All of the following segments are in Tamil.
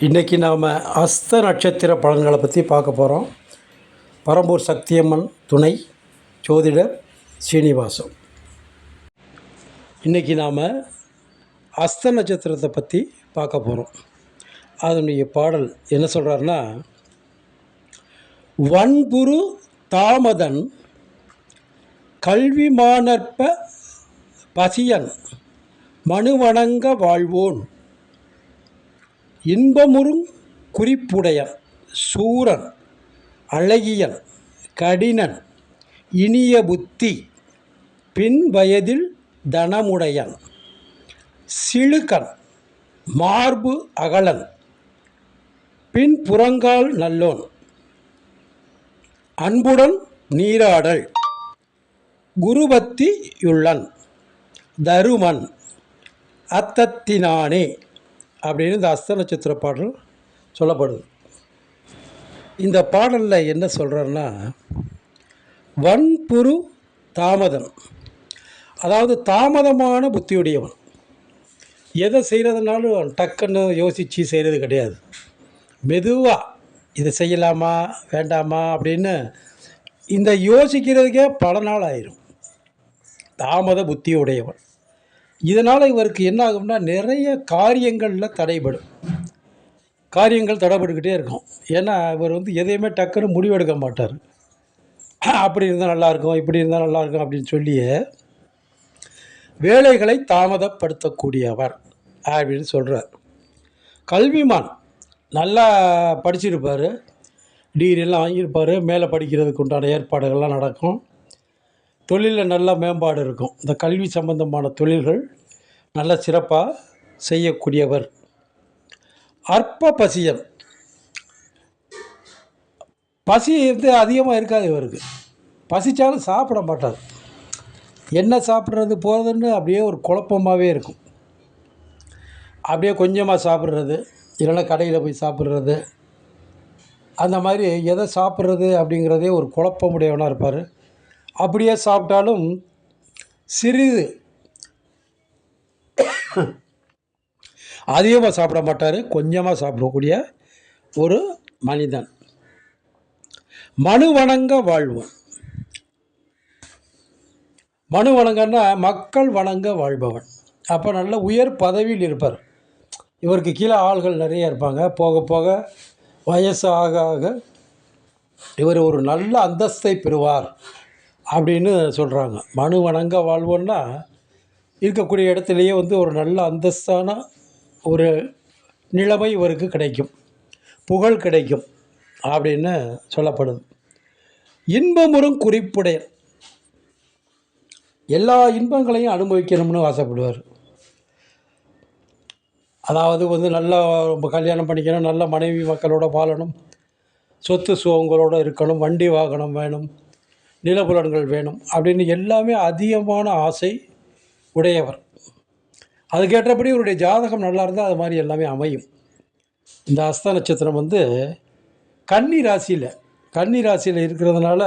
இன்றைக்கி நாம் அஸ்த நட்சத்திர பலன்களை பற்றி பார்க்க போகிறோம் பரம்பூர் சக்தியம்மன் துணை ஜோதிடர் சீனிவாசம் இன்றைக்கி நாம் அஸ்த நட்சத்திரத்தை பற்றி பார்க்க போகிறோம் அதனுடைய பாடல் என்ன சொல்கிறாருன்னா வன்புரு தாமதன் கல்விமானற்ப பசியன் மனுவணங்க வாழ்வோன் இன்பமுறும் குறிப்புடையன் சூரன் அழகியன் கடினன் இனிய புத்தி பின் வயதில் தனமுடையன் சிழுக்கன் மார்பு அகலன் பின் புறங்கால் நல்லோன் அன்புடன் நீராடல் குருபத்தியுள்ளன் தருமன் அத்தத்தினானே. அப்படின்னு இந்த அஸ்த நட்சத்திர பாடல் சொல்லப்படுது. இந்த பாடலில் என்ன சொல்கிறாருன்னா வன்புரு தாமதம். அதாவது தாமதமான புத்தியுடையவன். எதை செய்கிறதுனாலும் டக்குன்னு யோசித்து செய்கிறது கிடையாது. மெதுவாக இதை செய்யலாமா வேண்டாமா அப்படின்னு இந்த யோசிக்கிறதுக்கே பல நாள் ஆயிரும். தாமத புத்தியுடையவன். இதனால் இவருக்கு என்ன ஆகும்னா நிறைய காரியங்களில் தடைபடும். காரியங்கள் தடைபட்டுக்கிட்டே இருக்கும். ஏன்னா இவர் வந்து எதையுமே டக்குன்னு முடிவெடுக்க மாட்டார். அப்படி இருந்தால் நல்லாயிருக்கும் இப்படி இருந்தால் நல்லாயிருக்கும் அப்படின்னு சொல்லி வேலைகளை தாமதப்படுத்தக்கூடியவர் அப்படின்னு சொல்கிறார் கல்விமான் நல்லா படிச்சிருப்பார். டிகிரியெல்லாம் வாங்கியிருப்பார். மேலே படிக்கிறதுக்கு உண்டான ஏற்பாடுகள்லாம் நடக்கும். தொழிலில் நல்ல மேம்பாடு இருக்கும். இந்த கல்வி சம்பந்தமான தொழில்கள் நல்ல சிறப்பாக செய்யக்கூடியவர். அற்ப பசியன். பசி வந்து அதிகமாக இருக்காது இவருக்கு. பசித்தாலும் சாப்பிட மாட்டார். என்ன சாப்பிட்றது போகிறதுன்னு அப்படியே ஒரு குழப்பமாகவே இருக்கும். அப்படியே கொஞ்சமாக சாப்பிட்றது இல்லைன்னா கடையில் போய் சாப்பிட்றது. அந்த மாதிரி எதை சாப்பிட்றது அப்படிங்கிறதே ஒரு குழப்பமுடையவனாக இருப்பார். அப்படியே சாப்பிட்டாலும் சிறிது. அதிகமாக சாப்பிட மாட்டார் கொஞ்சமாக சாப்பிடக்கூடிய ஒரு மனிதன். மனு வணங்க வாழ்வோம். மனு வணங்கன்னா மக்கள் வணங்க வாழ்பவன். அப்போ நல்ல உயர் பதவியில் இருப்பார். இவருக்கு கீழே ஆள்கள் நிறைய இருப்பாங்க. போக போக வயசு ஆக ஆக இவர் ஒரு நல்ல அந்தஸ்தை பெறுவார். அப்படின்னு சொல்கிறாங்க மனு வணங்க வாழ்வோன்னா இருக்கக்கூடிய இடத்துலையே வந்து ஒரு நல்ல அந்தஸ்தான ஒரு நிலைமை இவருக்கு கிடைக்கும். புகழ் கிடைக்கும் அப்படின்னு சொல்லப்படுது. இன்பமுறும் குறிப்புடைய எல்லா இன்பங்களையும் அனுபவிக்கணும்னு ஆசைப்படுவார். அதாவது வந்து நல்லா கல்யாணம் பண்ணிக்கணும் நல்ல மனைவி மக்களோட வாழணும் சொத்து சுகங்களோடு இருக்கணும் வண்டி வாகனம் வேணும் நிலபுலன்கள் வேணும் அப்படின்னு எல்லாமே அதிகமான ஆசை உடையவர். அதுக்கேற்றபடி இவருடைய ஜாதகம் நல்லா இருந்தால் அது மாதிரி எல்லாமே அமையும். இந்த அஸ்த நட்சத்திரம் வந்து கன்னி ராசியில் கன்னி ராசியில் இருக்கிறதுனால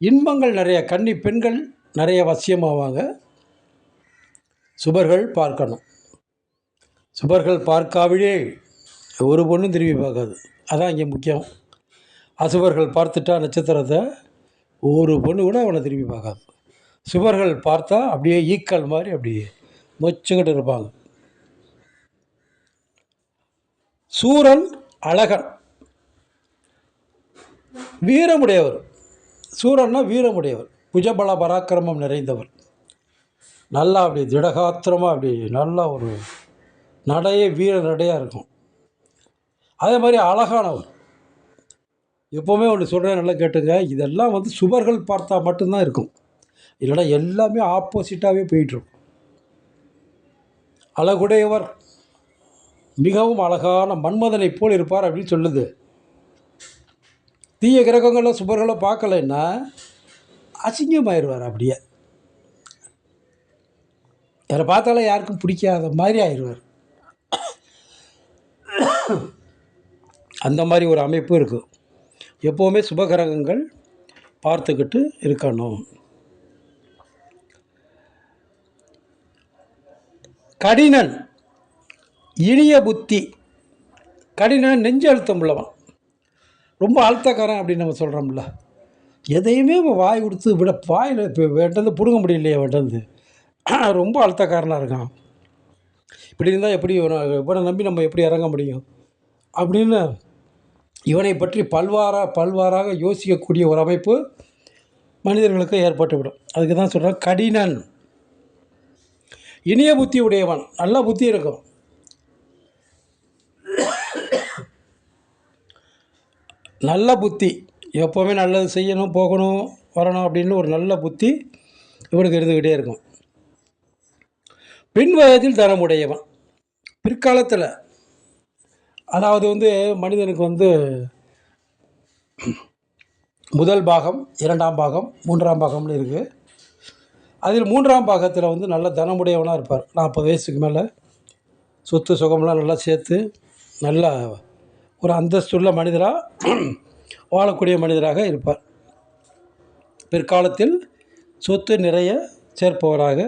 இன்பங்கள் நிறைய கன்னி பெண்கள் நிறைய வசியமாவாங்க. சுபர்கள் பார்க்கணும். சுபர்கள் பார்க்காவிலே ஒரு பொண்ணும் திரும்பி பார்க்காது. அதான் இங்கே முக்கியம். அசுபர்கள் பார்த்துட்டா நட்சத்திரத்தை ஒரு பொண்ணு கூட அவனை திரும்பி பார்க்காது சுவர்கள் பார்த்தா அப்படியே ஈக்கல் மாதிரி அப்படியே மொச்சுக்கிட்டு இருப்பாங்க. சூரன் அழகன். வீரமுடையவர். சூரன்னா வீரமுடையவர். புஜபல பராக்கிரமம் நிறைந்தவர். நல்லா அப்படி திடகாத்திரமாக அப்படி நல்லா ஒரு நடையே வீர நடையாக இருக்கும். அதே மாதிரி அழகானவர். எப்போவுமே ஒன்று சொல்கிறேன் நல்லா கேட்டுங்க. இதெல்லாம் வந்து சுவர்கள் பார்த்தா மட்டும்தான் இருக்கும். இல்லைனா எல்லாமே ஆப்போசிட்டாகவே போயிட்டுருக்கும். அழகுடையவர் மிகவும் அழகான மன்மதனை போல் இருப்பார் அப்படின்னு சொல்லுது. தீய கிரகங்களை சுபர்களை பார்க்கலைன்னா அசிங்கமாயிடுவார் அப்படியே. யாரை பார்த்தாலே யாருக்கும் பிடிக்காத மாதிரி ஆயிடுவார் அந்த மாதிரி ஒரு அமைப்பு இருக்குது எப்போவுமே சுபகிரகங்கள் பார்த்துக்கிட்டு இருக்கணும். கடினன் இனிய புத்தி. கடின நெஞ்ச அழுத்தம் உள்ளவன். ரொம்ப அழுத்தக்காரன் அப்படின்னு நம்ம சொல்கிறோம்ல எதையுமே வாய் கொடுத்து விட வாயில் இப்போ வேண்டது பிடுங்க முடியலையே வேண்டது ரொம்ப அழுத்தக்காரனாக இருக்கான். இப்படி இருந்தால் எப்படி இவனை நம்பி நம்ம எப்படி இறங்க முடியும்? அப்படின்னு இவனை பற்றி பல்வாரா பல்வாறாக யோசிக்கக்கூடிய ஒரு அமைப்பு மனிதர்களுக்கு ஏற்பட்டுவிடும். அதுக்கு தான் சொல்கிறேன் கடினன். இனிய புத்தி உடையவன் நல்ல புத்தி இருக்கும். நல்ல புத்தி எப்போவுமே நல்லது செய்யணும் போகணும் வரணும் அப்படின்னு ஒரு நல்ல புத்தி இவனுக்கு இருந்துக்கிட்டே இருக்கும். பின் வயதில் தனமுடையவன் பிற்காலத்தில் அதாவது வந்து மனிதனுக்கு வந்து முதல் பாகம் இரண்டாம் பாகம் மூன்றாம் பாகம்னு இருக்குது அதில் மூன்றாம் பாகத்தில் வந்து நல்ல தனமுடையவனாக இருப்பார். நாற்பது வயசுக்கு மேலே சொத்து சுகம்லாம் நல்லா சேர்த்து நல்லா ஒரு அந்தஸ்துள்ள மனிதராக வாழக்கூடிய மனிதராக இருப்பார். பிற்காலத்தில் சொத்து நிறைய சேர்ப்பவராக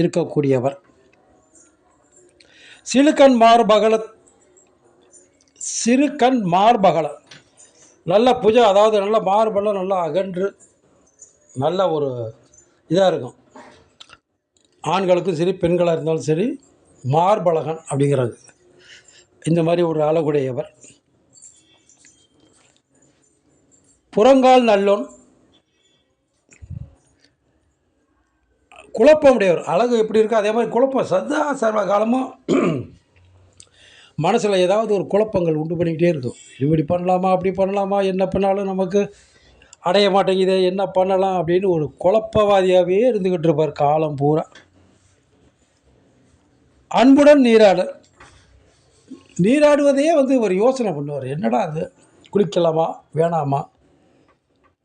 இருக்கக்கூடியவர். சிலுக்கன் சிறு சிறுகண் மார்பகல. நல்ல புஜை அதாவது நல்ல மார்பலம் நல்லா அகன்று நல்ல ஒரு இதாக இருக்கும். ஆண்களுக்கும் சரி பெண்களாக இருந்தாலும் சரி மார்பழகன் அப்படிங்கிறது. இந்த மாதிரி ஒரு அழகுடையவர். புறங்கால் நல்லோன். குழப்பமுடையவர் அழகு எப்படி இருக்கோ அதே மாதிரி குழப்பம். சதா சர்வ காலமும் மனசில் ஏதாவது ஒரு குழப்பங்கள் உண்டு பண்ணிக்கிட்டே இருக்கும். இப்படி பண்ணலாமா அப்படி பண்ணலாமா என்ன பண்ணாலும் நமக்கு அடைய மாட்டேங்குதே என்ன பண்ணலாம் அப்படின்னு ஒரு குழப்பவாதியாகவே இருந்துக்கிட்டு இருப்பார் காலம் பூரா. அன்புடன் நீராடல் நீராடுவதையே வந்து ஒரு யோசனை பண்ணுவார். என்னடா அது குளிக்கலாமா? வேணாமா?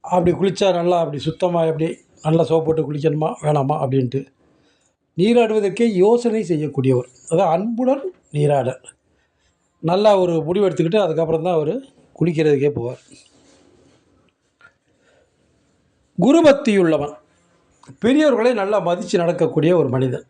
அப்படி குளித்தா நல்லா அப்படி சுத்தமாக எப்படி நல்லா சோப்பு போட்டு குளிக்கணுமா? வேணாமா? அப்படின்ட்டு. நீராடுவதற்கே யோசனை செய்யக்கூடியவர். அதான் அன்புடன் நீராடல். நல்லா ஒரு முடிவு எடுத்துக்கிட்டு அதுக்கப்புறம் தான் அவர் குளிக்கிறதுக்கே போவார். குருபக்தியுள்ளவன். பெரியவர்களை நல்லா மதித்து நடக்கக்கூடிய ஒரு மனிதன்.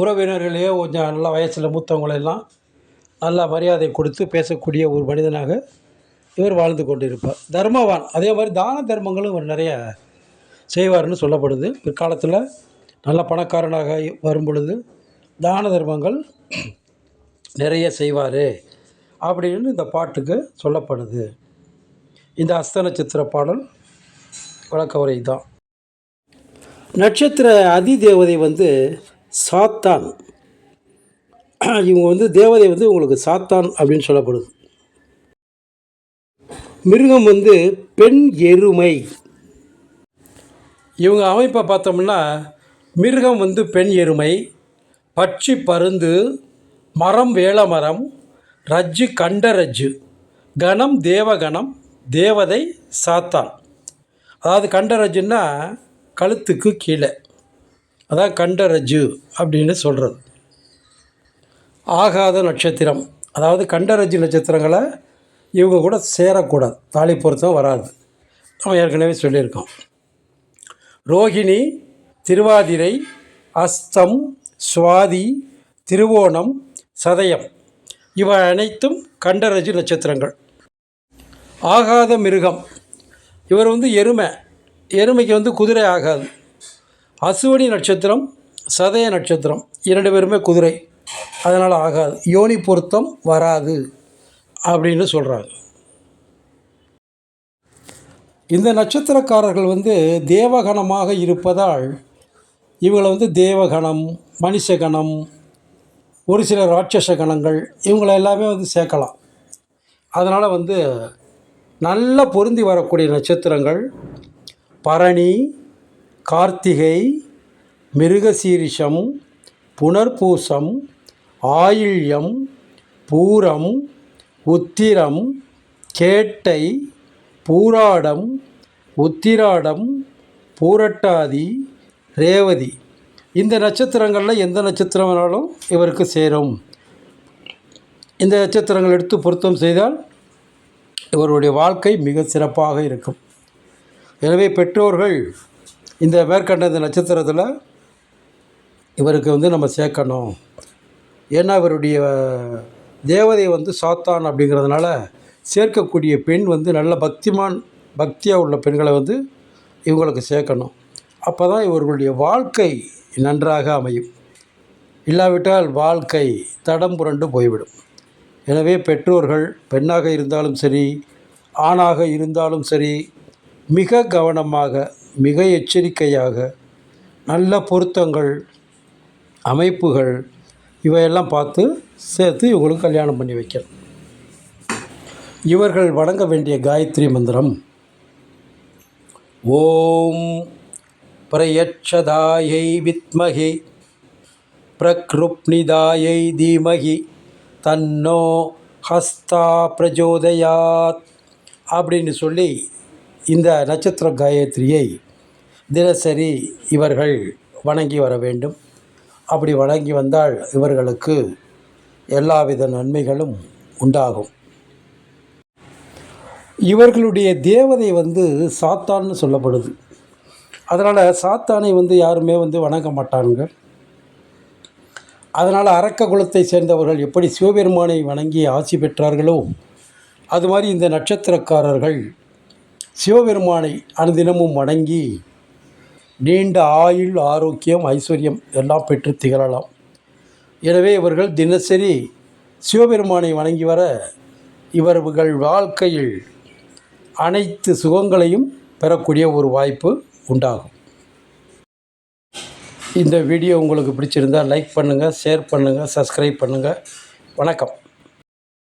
உறவினர்களையோ கொஞ்சம் நல்ல வயசில் மூத்தவங்களெல்லாம் நல்லா மரியாதை கொடுத்து பேசக்கூடிய ஒரு மனிதனாக இவர் வாழ்ந்து கொண்டிருப்பார். தர்மவான். அதே மாதிரி தான தர்மங்களும் இவர் நிறைய செய்வார்னு சொல்லப்படுது. பிற்காலத்தில் நல்ல பணக்காரனாக வரும் பொழுது தான தர்மங்கள் நிறைய செய்வார். அப்படின்னு இந்த பாட்டுக்கு சொல்லப்படுது. இந்த அஸ்த நட்சத்திர பாடல் வழக்கவரை உரை தான் நட்சத்திர அதி தேவதை வந்து சாத்தான். இவங்க வந்து தேவதை வந்து உங்களுக்கு சாத்தான் அப்படின்னு சொல்லப்படுது. மிருகம் வந்து பெண் எருமை. இவங்க அமைப்பை பார்த்தோம்னா மிருகம் வந்து பெண் எருமை பட்சி பருந்து மரம் வேளமரம் ரஜ்ஜு கண்ட ரஜ்ஜு கணம் தேவகணம் தேவதை சாத்தான். அதாவது கண்டரஜுன்னா கழுத்துக்கு கீழே. அதான் கண்டரஜு அப்படின்னு சொல்கிறது ஆகாத நட்சத்திரம். அதாவது கண்டரஜு நட்சத்திரங்களை இவங்க கூட சேரக்கூடாது. தாலி பொருத்தம் வராது. நம்ம ஏற்கனவே சொல்லியிருக்கோம். ரோகிணி திருவாதிரை அஸ்தம் சுவாதி திருவோணம் சதயம். இவை அனைத்தும் கண்டரஜி நட்சத்திரங்கள். ஆகாத மிருகம். இவர் வந்து எருமை. எருமைக்கு வந்து குதிரை ஆகாது. அசுவனி நட்சத்திரம் சதய நட்சத்திரம். இரண்டு பேருமே குதிரை. அதனால் ஆகாது. யோனி பொருத்தம் வராது அப்படின்னு சொல்கிறாங்க இந்த நட்சத்திரக்காரர்கள் வந்து தேவகணமாக இருப்பதால் இவங்களை வந்து தேவகணம் மனுஷகணம் ஒரு சில ராட்சச கணங்கள் இவங்களை எல்லாமே வந்து சேர்க்கலாம். அதனால் வந்து நல்லா பொருந்தி வரக்கூடிய நட்சத்திரங்கள் பரணி கார்த்திகை மிருகசீரிஷம் புனர்பூசம் ஆயில்யம் பூரம் உத்திரம் கேட்டை பூராடம் உத்திராடம் பூரட்டாதி ரேவதி. இந்த நட்சத்திரங்களில் எந்த நட்சத்திரம் வேணாலும் இவருக்கு சேரும். இந்த நட்சத்திரங்கள் எடுத்து பொருத்தம் செய்தால் இவருடைய வாழ்க்கை மிக சிறப்பாக இருக்கும். எனவே பெற்றோர்கள் இந்த மேற்கண்ட இந்த நட்சத்திரத்தில் இவருக்கு வந்து நம்ம சேர்க்கணும். ஏன்னா இவருடைய தேவதை வந்து சாத்தான் அப்படிங்கிறதுனால சேர்க்கக்கூடிய பெண் வந்து நல்ல பக்திமான் பக்தியாக உள்ள பெண்களை வந்து இவங்களுக்கு சேர்க்கணும். அப்போ தான் இவர்களுடைய வாழ்க்கை நன்றாக அமையும். இல்லாவிட்டால் வாழ்க்கை தடம் புரண்டு போய்விடும். எனவே பெற்றோர்கள் பெண்ணாக இருந்தாலும் சரி ஆணாக இருந்தாலும் சரி மிக கவனமாக மிக எச்சரிக்கையாக நல்ல பொருத்தங்கள் அமைப்புகள் இவையெல்லாம் பார்த்து சேர்த்து இவங்களுக்கு கல்யாணம் பண்ணி வைக்கணும். இவர்கள் வணங்க வேண்டிய காயத்ரி மந்திரம் ஓம் பிரயட்சதாயை வித்மகி பிரக்ருப்னிதாயை தீமகி தன்னோ ஹஸ்தா பிரஜோதயாத் அப்படின்னு சொல்லி இந்த நட்சத்திர காயத்ரியை தினசரி இவர்கள் வணங்கி வர வேண்டும். அப்படி வணங்கி வந்தால் இவர்களுக்கு எல்லாவித நன்மைகளும் உண்டாகும். இவர்களுடைய தேவதை வந்து சாத்தான்னு சொல்லப்படுது. அதனால் சாத்தானை வந்து யாருமே வந்து வணங்க மாட்டாங்க அதனால் அரக்க குலத்தை சேர்ந்தவர்கள் எப்படி சிவபெருமானை வணங்கி ஆசி பெற்றார்களோ அது மாதிரி இந்த நட்சத்திரக்காரர்கள் சிவபெருமானை அனுதினமும் வணங்கி நீண்ட ஆயுள் ஆரோக்கியம் ஐஸ்வர்யம் எல்லாம் பெற்று திகழலாம். எனவே இவர்கள் தினசரி சிவபெருமானை வணங்கி வர இவர்கள் வாழ்க்கையில் அனைத்து சுகங்களையும் பெறக்கூடிய ஒரு வாய்ப்பு உண்டாகும். இந்த வீடியோ உங்களுக்கு பிடிச்சிருந்தால் லைக் பண்ணுங்கள் ஷேர் பண்ணுங்கள் சப்ஸ்கிரைப் பண்ணுங்கள் வணக்கம்.